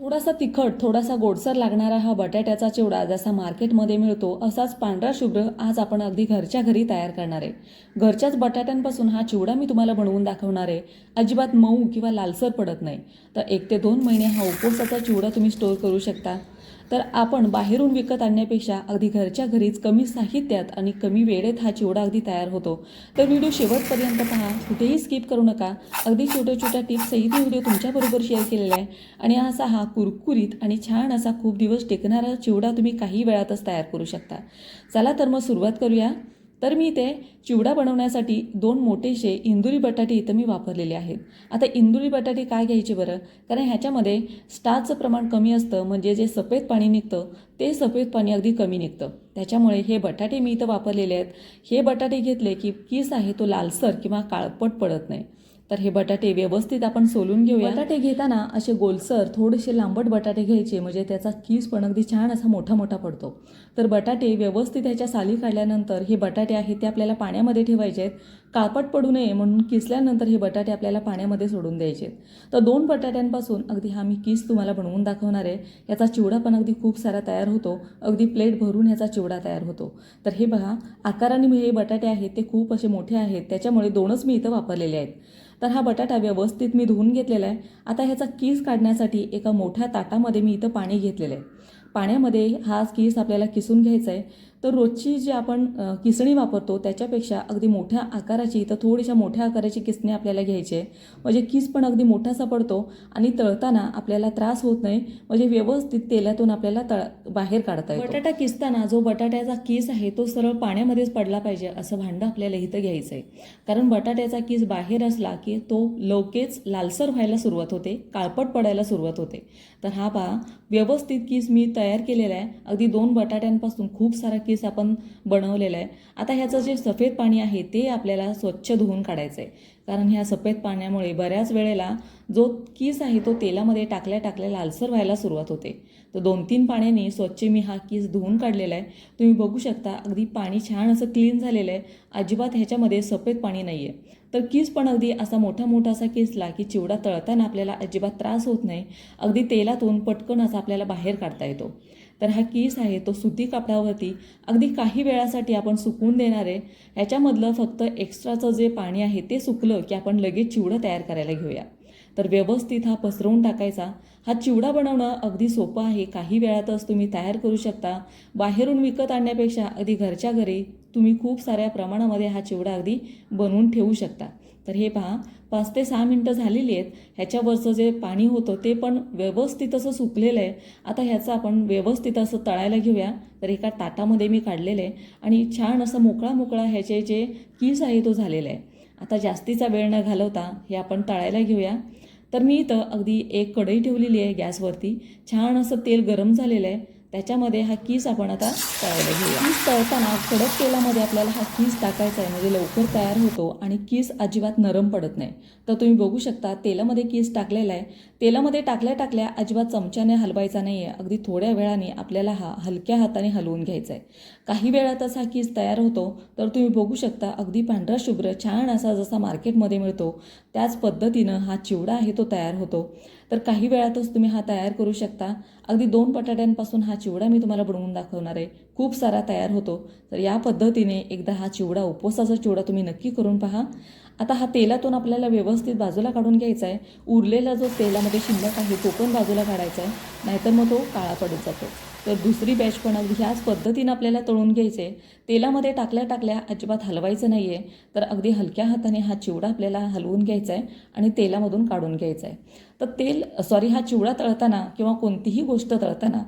थोडासा तिखट थोडासा गोडसर लागणारा हा बटाट्याचा चिवडा जसा मार्केटमध्ये मिळतो असाच पांढरा शुभ्र आज आपण अगदी घरच्या घरी तयार करणार आहे. घरच्याच बटाट्यांपासून हा चिवडा मी तुम्हाला बनवून दाखवणार आहे. अजिबात मऊ किंवा लालसर पडत नाही. तर एक ते दोन महिने हा उपवासाचा चिवडा तुम्ही स्टोअर करू शकता. तर आपण बाहेरून विकत आणण्यापेक्षा अगदी घरच्या घरीच कमी साहित्यात आणि कमी वेळेत हा चिवडा अगदी तयार होतो. तर व्हिडिओ शेवटपर्यंत पहा. कुठेही स्किप करू नका. अगदी छोट्या छोट्या टिप्सही मी व्हिडिओ तुमच्याबरोबर शेअर केलेला आहे. आणि असा हा कुरकुरीत आणि छान असा खूप दिवस टेकणारा चिवडा तुम्ही काही वेळातच तयार करू शकता. चला तर मग सुरुवात करूया. तर मी इथे चिवडा बनवण्यासाठी दोन मोठेसे इंदुरी बटाटे इथं मी वापरलेले आहेत. आता इंदुरी बटाटे काय घ्यायचे बरं? कारण ह्याच्यामध्ये स्टार्चचं प्रमाण कमी असतं म्हणजे जे सफेद पाणी निघतं ते सफेद पाणी अगदी कमी निघतं. त्याच्यामुळे हे बटाटे मी इथं वापरलेले आहेत. हे बटाटे घेतले की किस आहे तो लालसर किंवा काळपट पडत नाही. तर हे बटाटे व्यवस्थित आपण सोलून घेऊया. बटाटे घेताना असे गोलसर थोडेसे लांबट बटाटे घ्यायचे म्हणजे त्याचा कीस पण अगदी छान असा मोठा मोठा पडतो. तर बटाटे व्यवस्थित ह्याच्या साली काढल्यानंतर हे बटाटे आहेत ते आपल्याला पाण्यामध्ये ठेवायचे आहेत. काळपट पडू नये म्हणून किसल्यानंतर हे बटाटे आपल्याला पाण्यामध्ये सोडून द्यायचे. तर दोन बटाट्यांपासून अगदी हा मी किस तुम्हाला बनवून दाखवणार आहे. याचा चिवडा पण अगदी खूप सारा तयार होतो. अगदी प्लेट भरून ह्याचा चिवडा तयार होतो. तर हे बघा आकाराने हे बटाटे आहेत ते खूप असे मोठे आहेत. त्याच्यामुळे दोनच मी इथं वापरलेले आहेत. तर हा बटाटा व्यवस्थित मी धुवून घेतलेला आहे. आता ह्याचा कीस काढण्यासाठी एका मोठ्या ताटामध्ये मी इथं पाणी घेतलेलं आहे. पाण्यामध्ये हा कीस आपल्याला किसून घ्यायचा आहे. तर रोजची जी आपण किसणी वापरतो त्याच्यापेक्षा अगदी मोठ्या आकाराची तर थोडीशा मोठ्या आकाराची किसणी आपल्याला घ्यायची आहे. म्हणजे किस पण अगदी मोठासा पडतो आणि तळताना आपल्याला त्रास होत नाही. म्हणजे व्यवस्थित तेलातून आपल्याला तळ बाहेर काढता येतो. बटाटा किसताना जो बटाट्याचा किस आहे तो सरळ पाण्यामध्येच पडला पाहिजे असं भांडं आपल्याला इथं घ्यायचं आहे. कारण बटाट्याचा किस बाहेर असला की तो लवकेच लालसर व्हायला सुरुवात होते काळपट पडायला सुरुवात होते. तर हा पहा व्यवस्थित किस मी तयार केलेला आहे. अगदी दोन बटाट्यांपासून खूप सारा पीस आपण बनवलेला आहे. आता ह्याचं जे सफेद पाणी आहे ते आपल्याला स्वच्छ धुवून काढायचं आहे. कारण ह्या सफेद पाण्यामुळे बऱ्याच वेळेला जो कीस आहे तो तेलामध्ये टाकल्या टाकल्या लालसर व्हायला सुरुवात होते. तर दोन तीन पाण्याने स्वच्छ मी हा कीस धुवून काढलेला आहे. तुम्ही बघू शकता अगदी पाणी छान असं क्लीन झालेलं आहे. अजिबात ह्याच्यामध्ये सफेद पाणी नाही आहे तर किस पण अगदी असा मोठा मोठा असा किसला की चिवडा तळताना आपल्याला अजिबात त्रास होत नाही. अगदी तेलातून पटकन असा आपल्याला बाहेर काढता येतो. तर हा कीस आहे तो सुती कापडावरती अगदी काही वेळासाठी आपण सुकून देणार आहे. ह्याच्यामधलं फक्त एक्स्ट्राचं जे पाणी आहे ते सुकलं की आपण लगेच चिवडं तयार करायला घेऊया. तर व्यवस्थित हा पसरवून टाकायचा. हा चिवडा बनवणं अगदी सोपं आहे. काही वेळातच तुम्ही तयार करू शकता. बाहेरून विकत आणण्यापेक्षा अगदी घरच्या घरी तुम्ही खूप साऱ्या प्रमाणामध्ये हा चिवडा अगदी बनवून ठेवू शकता. तर हे पहा पाच ते सहा मिनटं झालेली आहेत. ह्याच्यावरचं जे पाणी होतं ते पण व्यवस्थित असं सुकलेलं आहे. आता ह्याचं आपण व्यवस्थित असं तळायला घेऊया. तर एका ताटामध्ये मी काढलेलं आहे. आणि छान असं मोकळा मोकळा ह्याचे जे कीस आहे तो झालेला आहे. आता जास्तीचा वेळ न घालवता हे आपण तळायला घेऊया. तर मी इथं अगदी एक कढई ठेवलेली आहे गॅसवरती. छान असं तेल गरम झालेलं आहे. त्याच्यामध्ये हा कीस आपण आता तळायला घेऊया. कीस तळताना कडक तेलामध्ये आपल्याला हा कीस टाकायचा आहे. म्हणजे लवकर तयार होतो आणि कीस अजिबात नरम पडत नाही. तर तुम्ही बघू शकता तेलामध्ये कीस टाकलेला आहे. तेलामध्ये टाकल्या टाकल्या अजिबात चमच्याने हलवायचा नाही आहे अगदी थोड्या वेळाने आपल्याला हा हलक्या हाताने हलवून घ्यायचा आहे. काही वेळातच हा कीस तयार होतो. तर तुम्ही बघू शकता अगदी पांढरा शुभ्र छान असा जसा मार्केटमध्ये मिळतो त्याच पद्धतीनं हा चिवडा आहे तो तयार होतो. तर काही वेळातच तुम्ही हा तयार करू शकता. अगदी दोन बटाट्यांपासून हा चिवडा मी तुम्हाला बनवून दाखवणार आहे. खूप सारा तयार होतो. तर या पद्धतीने एकदा हा चिवडा उपवासाचा चिवडा तुम्ही नक्की करून पहा. आता हा तेलातून आपल्याला व्यवस्थित बाजूला काढून घ्यायचा आहे. उरलेला जो तेलामध्ये शिल्लक आहे तो पण बाजूला काढायचा आहे. नाहीतर मग तो काळा पडत जातो. तर दुसरी बॅच पण अगदी ह्याच पद्धतीनं आपल्याला तळून घ्यायचे तेलामध्ये टाकल्या टाकल्या अजिबात हलवायचं नाही आहे तर अगदी हलक्या हाताने हा चिवडा आपल्याला हलवून घ्यायचा आहे आणि तेलामधून काढून घ्यायचा आहे तर तेल सॉरी हा चिवडा तळताना किंवा कोणतीही गोष्ट तळताना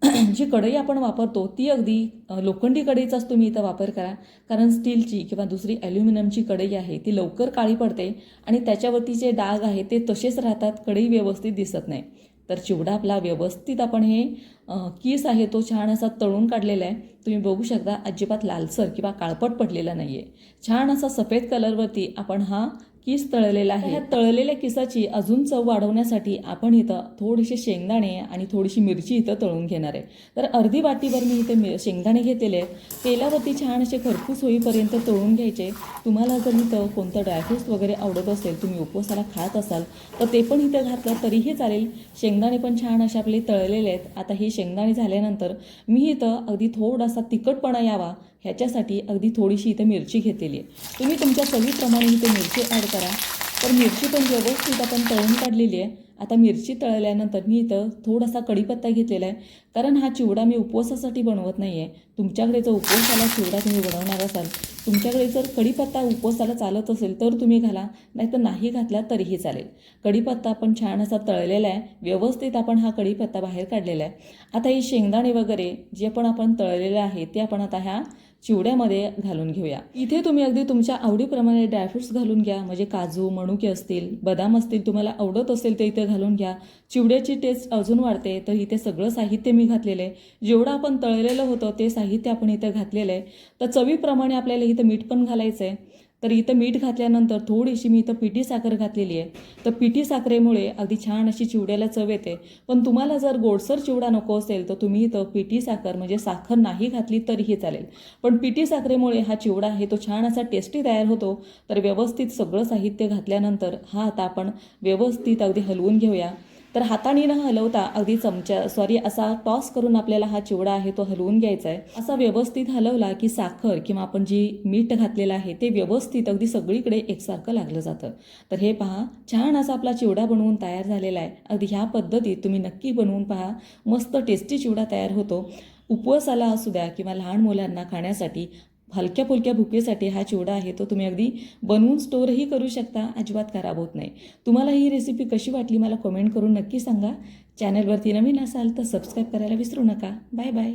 जी कढई आपण वापरतो ती अगदी लोखंडी कढईचाच तुम्ही इथं वापर करा. कारण स्टीलची किंवा दुसरी ॲल्युमिनियमची कढई आहे ती लवकर काळी पडते आणि त्याच्यावरती जे डाग आहे ते तसेच राहतात कढई व्यवस्थित दिसत नाही. तर चिवडा आपला व्यवस्थित आपण हे किस कीस आहे तो छान असा तळून काढलेला आहे. तुम्ही बघू शकता अजिबात लालसर किंवा काळपट पडलेला नाही आहे छान असा सफेद कलरवरती आपण हा किस तळलेला आहे ह्या तळलेल्या किसाची अजून चव वाढवण्यासाठी आपण इथं थोडीशी शेंगदाणे आणि थोडीशी मिरची इथं तळून घेणार आहे. तर अर्धी वाटीभर मी इथे शेंगदाणे घेतलेले आहेत. तेलावरती छान असे खरपूस होईपर्यंत तळून घ्यायचे. तुम्हाला जर इथं कोणतं ड्रायफ्रूट्स वगैरे आवडत असेल तुम्ही उपवासाला खात असाल तर ते पण इथं घातलं तरीही चालेल. शेंगदाणे पण छान असे आपले तळलेले आहेत. आता ही शेंगदाणे झाल्यानंतर मी इथं अगदी थोडासा तिखटपणा यावा. ह्याच्यासाठी अगदी थोडीशी इथं मिरची घेतलेली आहे. तुम्ही तुमच्या चवीप्रमाणे इथे मिरची ॲड करा. तर मिरची पण व्यवस्थित आपण तळून काढलेली आहे. आता मिरची तळल्यानंतर मी इथं थोडासा कढीपत्ता घेतलेला आहे. कारण हा चिवडा मी उपवासासाठी बनवत नाही आहे तुमच्याकडे जर उपवासाला चिवडा तुम्ही बनवणार असाल तुमच्याकडे जर कढीपत्ता उपवासाला चालत असेल तर तुम्ही घाला. नाहीतर नाही घातला तरीही चालेल. कढीपत्ता आपण छान असा तळलेला आहे. व्यवस्थित आपण हा कढीपत्ता बाहेर काढलेला आहे. आता ही शेंगदाणे वगैरे जे पण आपण तळलेले आहे ते आपण आता ह्या चिवड्यामध्ये घालून घेऊया. इथे तुम्ही अगदी तुमच्या आवडीप्रमाणे ड्रायफ्रुट्स घालून घ्या. म्हणजे काजू मणुके असतील बदाम असतील तुम्हाला आवडत असेल ते इथे घालून घ्या. चिवड्याची टेस्ट अजून वाढते तर इथे सगळं साहित्य मी घातलेलं आहे. जेवढं आपण तळलेलं होतं ते साहित्य आपण इथं घातलेलं आहे. तर चवीप्रमाणे आपल्याला इथं मीठ पण घालायचं आहे तर इथं मीठ घातल्यानंतर थोडीशी मी इथं पिठी साखर घातलेली आहे. तर पिठी साखरेमुळे अगदी छान अशी चिवड्याला चव येते. पण तुम्हाला जर गोडसर चिवडा नको असेल तर तुम्ही इथं पिठी साखर म्हणजे साखर नाही घातली तरीही चालेल. पण पिठी साखरेमुळे हा चिवडा आहे तो छान असा टेस्टी तयार होतो. तर व्यवस्थित सगळं साहित्य घातल्यानंतर हा आता आपण व्यवस्थित अगदी हलवून घेऊया. तर हाताने न हलवता अगदी चमचा सॉरी असा टॉस करून आपल्याला हा चिवडा आहे तो हलवून घ्यायचा आहे. असा व्यवस्थित हलवला की साखर किंवा आपण जी मीठ घातलेलं आहे ते व्यवस्थित अगदी सगळीकडे एकसारखं लागलं जातं. तर हे पहा छान असा आपला चिवडा बनवून तयार झालेला आहे. अगदी ह्या पद्धतीत तुम्ही नक्की बनवून पहा. मस्त टेस्टी चिवडा तयार होतो. उपवासाला असू द्या किंवा लहान मुलांना खाण्यासाठी हलक्या फुलक्या भुकेसाठी हा चिवडा आहे तो तुम्ही अगदी बनवून स्टोअरही करू शकता अजिबात खराब होत नाही. तुम्हाला ही रेसिपी कशी वाटली मला कमेंट करून नक्की सांगा. चॅनलवरती नवीन असाल तर सबस्क्राईब करायला विसरू नका. Bye bye